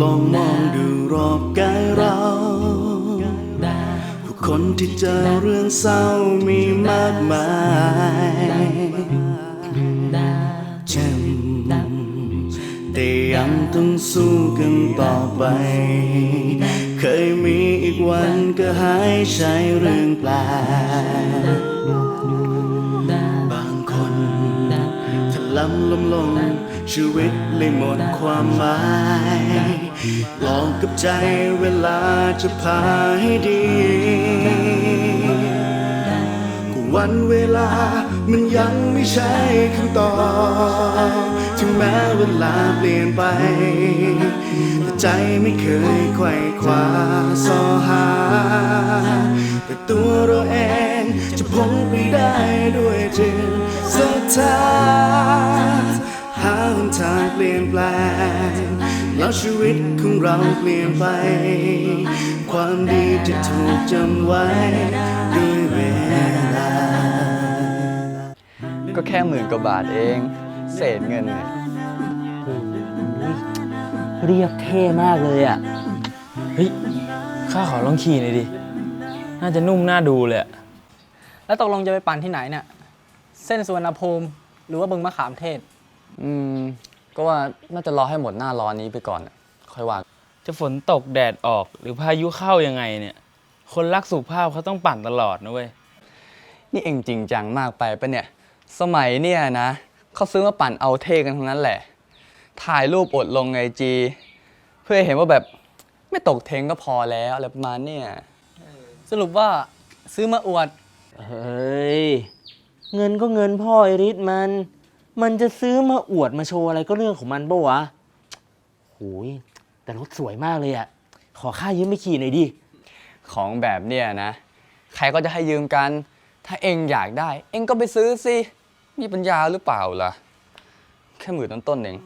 ลองมองดูรอบกายเราผู้คนที่เจอเรื่องเศร้ามีมากมายเจ็บแต่ยังต้องสู้กันต่อไป เคยมีอีกวันก็หายใช้เรื่องแปลกบางคนถลำลมลง ชีวิตเลยหมดความหมายลองกับใจเวลาจะพาให้ดีก็วันเวลามันยังไม่ใช่คำตอบถึงแม้เวลาเปลี่ยนไป แต่ใจไม่เคยไขว่คว้าสอหา แต่ตัวเราเองจะพ้นไปได้ด้วยจิตศรัทธาาหนทางเปลี่ยนแปลง แล้วชีวิตของเราเปลี่ยนไป ความดีจะถูกจำไว้ด้วยเวลา ก็แค่หมื่นกว่าบาทเอง เศษเงินเนี่ยเรียบเท่มากเลยอะ เฮ้ย ข้าขอลองขี่หน่อยดิ น่าจะนุ่มน่าดูเลยอะแล้วตกลงจะไปปั่นที่ไหนเนี่ย เส้นสุวรรณภูมิ หรือว่าบึงมะขามเทศ อืม ก็ว่าน่าจะรอให้หมดหน้าร้อนนี้ไปก่อนอะค่อยว่า จะฝนตกแดดออกหรือพายุเข้ายังไงเนี่ย คนรักสุขภาพเขาต้องปั่นตลอดนะเว้ย นี่เองจริงจังมากไปปะเนี่ย สมัยเนี่ยนะเขาซื้อมาปั่นเอาเท่กันทั้งนั้นแหละ ถ่ายรูปอดลงไอจี เพื่อให้เห็นว่าแบบไม่ตกเทรนด์ก็พอแล้วอะไรประมาณเนี่ยสรุปว่าซื้อมาอวด เฮ้ย เงินก็เงินพ่อไอริสมัน มันจะซื้อมาอวดมาโชว์อะไรก็เรื่องของมันปะวะโหยแต่รถสวยมากเลยอะขอค่ายืมไปขี่หน่อยดิ ของแบบเนี้ยนะ ใครก็จะให้ยืมกัน ถ้าเองอยากได้ เองก็ไปซื้อสิ มีปัญญาหรือเปล่าล่ะ แค่หมื่นต้นๆเอง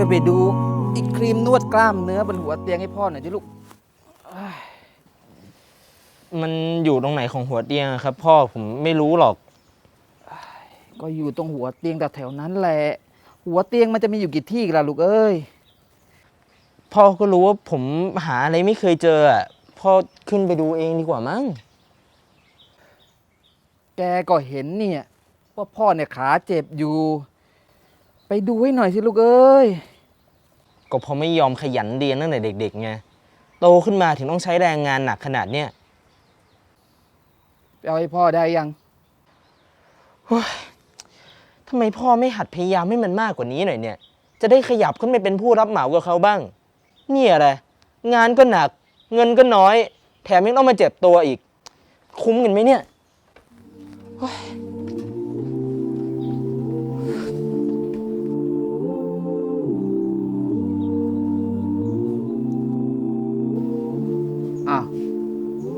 ช่วยไปดูอีกครีมนวดกล้ามเนื้อบนหัวเตียงให้พ่อหน่อยดิลูก มันอยู่ตรงไหนของหัวเตียงอะครับ พ่อผมไม่รู้หรอก ก็อยู่ตรงหัวเตียงแต่แถวนั้นแหละ หัวเตียงมันจะมีอยู่กี่ที่กันล่ะลูกเอ้ย พ่อก็รู้ว่าผมหาอะไรไม่เคยเจออะพ่อขึ้นไปดูเองดีกว่ามั้ง แกก็เห็นเนี่ยว่าพ่อเนี่ยขาเจ็บอยู่ ไปดูให้หน่อยสิลูกเอ้ย ก็เพราะไม่ยอมขยันเรียนตั้งแต่เด็กๆไงโตขึ้นมาถึงต้องใช้แรงงานหนักขนาดเนี้ยไปเอาให้พ่อได้ยังทำไมพ่อไม่หัดพยายามให้มันมากกว่านี้หน่อยเนี่ย จะได้ขยับขึ้นไปเป็นผู้รับเหมากับเขาบ้าง เนี่ยอะไร งานก็หนัก เงินก็น้อย แถมยังต้องมาเจ็บตัวอีก คุ้มกันไหมเนี่ยอ้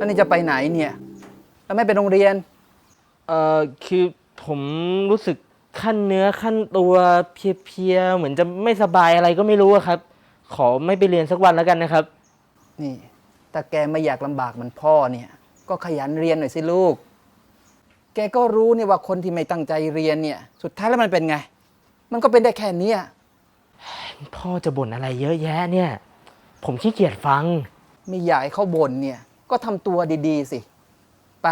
แล้วนี่จะไปไหนเนี่ย แล้วไม่ไปโรงเรียน เอ่อคือผมรู้สึกขั้นเนื้อขั้นตัวเพลียๆเหมือนจะไม่สบายอะไรก็ไม่รู้อะครับ ขอไม่ไปเรียนสักวันแล้วกันนะครับ นี่ถ้าแกไม่อยากลำบากเหมันพ่อเนี่ย ก็ขยันเรียนหน่อยสิลูก แกก็รู้เนี่ยว่าคนที่ไม่ตั้งใจเรียนเนี่ย สุดท้ายแล้วมันเป็นไง มันก็เป็นได้แค่เนี้ยพ่อจะบ่นอะไรเยอะแยะเนี่ย ผมขี้เกียจฟัง ไม่อยากให้เขาบ่นเนี่ย ก็ทำตัวดีๆ สิ ไป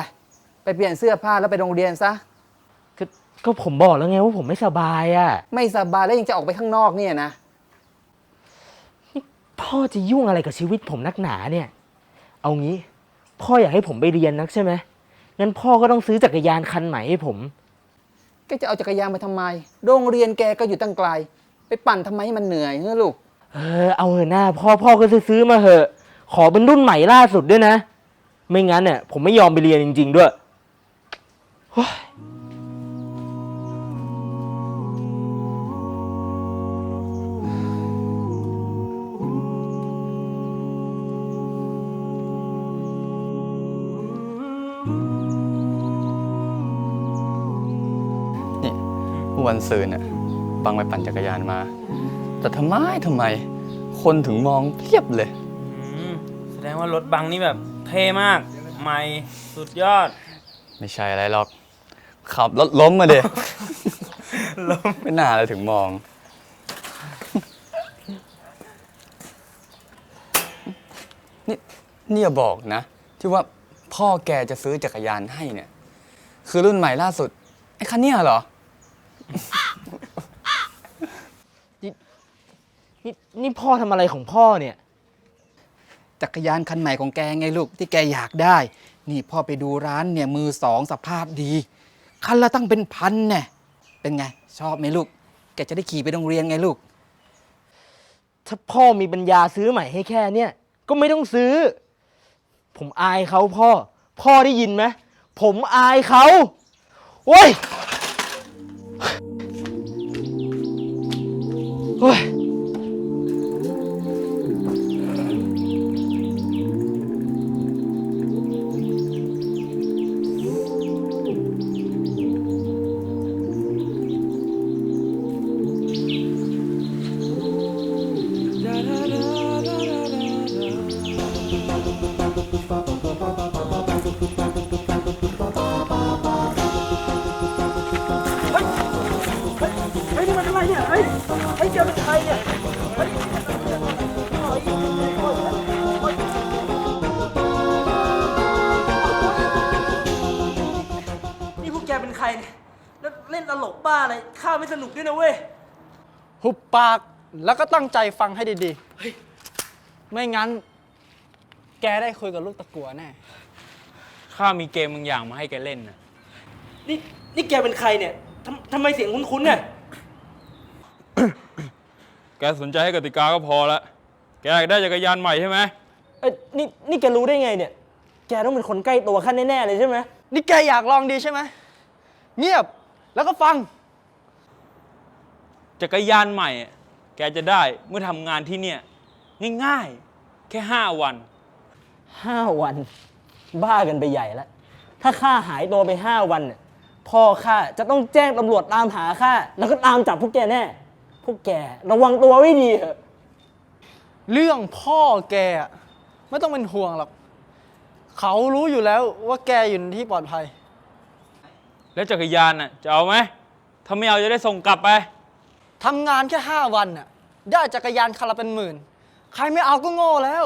ไปเปลี่ยนเสื้อผ้าแล้วไปโรงเรียนซะ ก็ก็ผมบอกแล้วไงว่าผมไม่สบายอะ่ะ ไม่สบายแล้วยังจะออกไปข้างนอกเนี่ยนะ พ่อจะยุ่งอะไรกับชีวิตผมนักหนาเนี่ย เอางี้ พ่ออยากให้ผมไปเรียนนักใช่ไหมงั้นพ่อก็ต้องซื้อจักรยานคันใหม่ให้ผมก็จะเอาจักรยานไปทำไม โรงเรียนแกก็อยู่ตั้งไกล ไปปั่นทำไมให้มันเหนื่อยเฮ้อลูก เออเอาเถอะหน้าพ่อพ่อก็ซื้อๆมาเหอะ ขอเป็นรุ่นใหม่ล่าสุดด้วยนะ ไม่งั้นเนี่ยผมไม่ยอมไปเรียนจริง ๆ ด้วยนี่วันซืนน่ะบังไปปั่นจักรยานมา แต่ทำไมทำไม คนถึงมองเพียบเลยแสดงว่ารถบังนี่แบบ เท่มาก ใหม่สุดยอด ไม่ใช่อะไรหรอก ขับรถล้มมาเดล้มไม่น่าเลยถึงมอง นี่นี่อย่าบอกนะ ที่ว่าพ่อแกจะซื้อจักรยานให้เนี่ย คือรุ่นใหม่ล่าสุด ไอ้คันเนี้ยเหรอ นี่นี่พ่อทำอะไรของพ่อเนี่ย จักรยานคันใหม่ของแกไงลูกที่แกอยากได้ นี่พ่อไปดูร้านเนี่ยมือสองสภาพดี คันละตั้งเป็นพันแน่เป็นไง ชอบไหมลูก แกจะได้ขี่ไปโรงเรียนไงลูก ถ้าพ่อมีปัญญาซื้อใหม่ให้แค่เนี่ยก็ไม่ต้องซื้อ ผมอายเขาพ่อ พ่อได้ยินไหมผมอายเขาโว้ย ตลกบ้าอะไรข้าไม่สนุกด้วยนะเว้ย หุบปากแล้วก็ตั้งใจฟังให้ดีๆ ไม่งั้น แกได้คุยกับลูกตะกัวแน่ ข้ามีเกมบางอย่างมาให้แกเล่นนะนี่นี่แกเป็นใครเนี่ยทำทำไมเสียงคุ้นๆเนี่ย แกสนใจให้กติกาก็พอละ แกอยากได้จักรยานใหม่ใช่ไหม เอ้ยนี่นี่แกรู้ได้ไงเนี่ย แกต้องเป็นคนใกล้ตัวขั้นแน่ๆเลยใช่ไหม นี่แกอยากลองดีใช่ไหม เงียบ แล้วก็ฟัง จักรยานใหม่อะแกจะได้เมื่อทำงานที่เนี่ย ง่ายๆ แค่ 5 วัน ห้าวัน บ้ากันไปใหญ่แล้ว ถ้าข้าหายตัวไปห้าวันเนี่ยพ่อข้าจะต้องแจ้งตำรวจตามหาข้าแล้วก็ตามจับพวกแกแน่ พวกแกระวังตัวไว้ดีเถอะ เรื่องพ่อแกอะไม่ต้องเป็นห่วงหรอก เขารู้อยู่แล้วว่าแกอยู่ในที่ปลอดภัย แล้วจักรยานน่ะจะเอาไหมถ้าไม่เอาจะได้ส่งกลับไป ทำงานแค่ห้าวันน่ะ ได้จักรยานคันละเป็นหมื่น ใครไม่เอาก็โง่แล้ว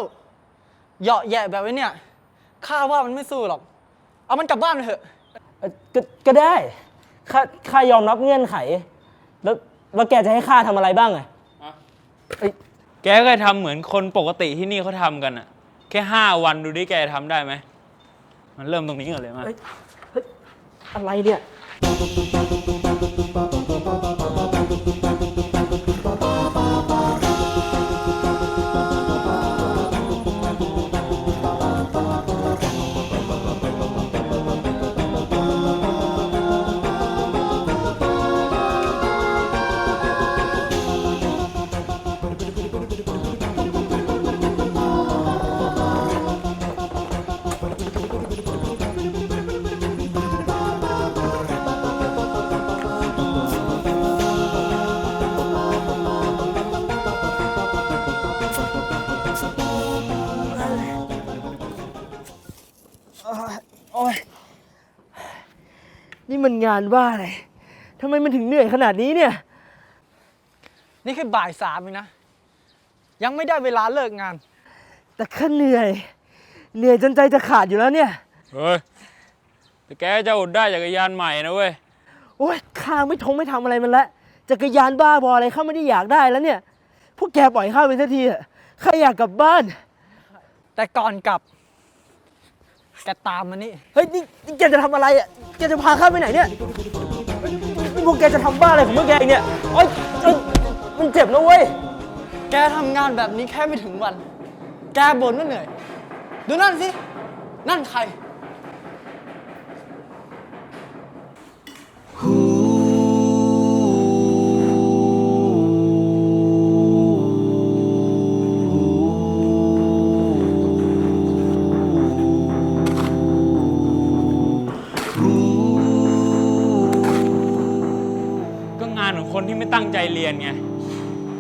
เหยาะแยะแบบนี้เนี่ย ข้าว่ามันไม่สู้หรอก เอามันกลับบ้านไปเถอะ เอ่อก็ก็ได้ข้าข้ายอมรับเงื่อนไข แล้วแล้วแกจะให้ข้าทำอะไรบ้างอะแกก็ทำเหมือนคนปกติที่นี่เขาทำกันอะแค่5วันดูดิแกทำได้ไหม มันเริ่มตรงนี้ก่อนเลยมาเฮ้ย อะไรเนี่ย มันงานว่าอะไรทำไมมันถึงเหนื่อยขนาดนี้เนี่ย นี่คือบ่ายสามเองนะ ยังไม่ได้เวลาเลิกงาน แต่ข้าเหนื่อย เหนื่อยจนใจจะขาดอยู่แล้วเนี่ย เฮ้ยแต่แกจะอดได้จักรยานใหม่นะเว้ย โอ้ยข้าไม่ทงไม่ทำอะไรมันละจักรยานบ้าบออะไรข้าไม่ได้อยากได้แล้วเนี่ย พวกแกปล่อยข้าไปสักทีเถอะข้าอยากกลับบ้าน แต่ก่อนกลับแกตามมานี่ เฮ้ยนี่นี่ แกจะทำอะไรอะ แกจะพาข้าไปไหนเนี่ยนี่พวกแกจะทำบ้าอะไรของพวกแกเนี่ยโอ๊ยเอ้ยมันเจ็บนะเว้ย แกทำงานแบบนี้แค่ไม่ถึงวัน แกบ่นว่าเหนื่อย ดูนั่นสิ นั่นใคร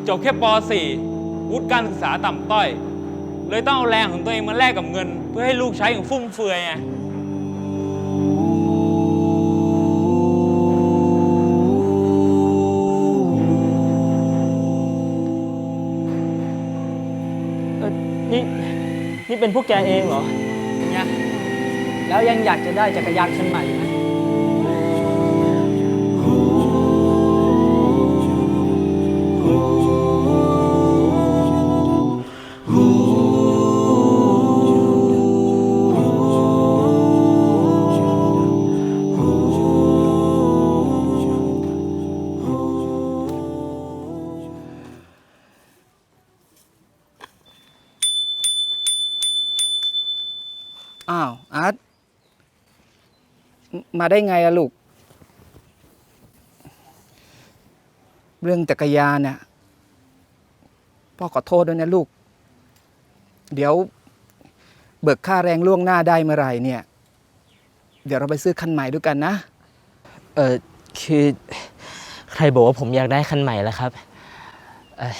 จบแค่ป .4 วุฒิการศึกษาต่ำต้อย เลยต้องเอาแรงของตัวเองมาแลกกับเงิน เพื่อให้ลูกใช้อย่างฟุ่มเฟือยไงเออนี่นี่เป็นพวกแกเองเหรอ เนี่ยแล้วยังอยากจะได้จักรยานคันใหม่ไหม มาได้ไงอะลูก เรื่องจักรยานน่ะพ่อขอโทษด้วยนะลูก เดี๋ยวเบิกค่าแรงล่วงหน้าได้เมื่อไหร่เนี่ย เดี๋ยวเราไปซื้อคันใหม่ด้วยกันนะ เออคือใครบอกว่าผมอยากได้คันใหม่แล้วครับเอ่อ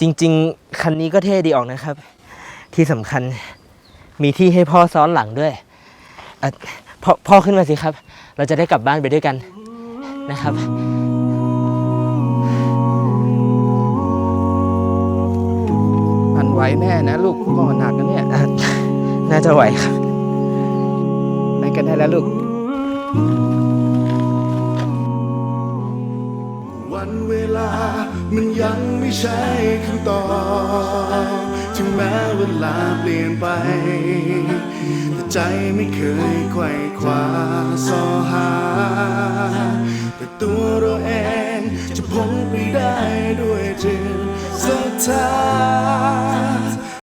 จริง ๆ คันนี้ก็เท่ดีออกนะครับ ที่สำคัญมีที่ให้พ่อซ้อนหลังด้วยเอ่อ พ่อพ่อขึ้นมาสิครับ เราจะได้กลับบ้านไปด้วยกันนะครับอันไหวแน่นะลูกพ่อหนักนะเนี่ยอะน่าจะไหวครับ ไปกันได้แล้วลูก วันเวลามันยังไม่ใช่คำตอบ ถึงแม้เวลาเปลี่ยนไป แต่ใจไม่เคยไขว่คว้าสอหา แต่ตัวเราเองจะพ้นไปได้ด้วยจิตศรัทธา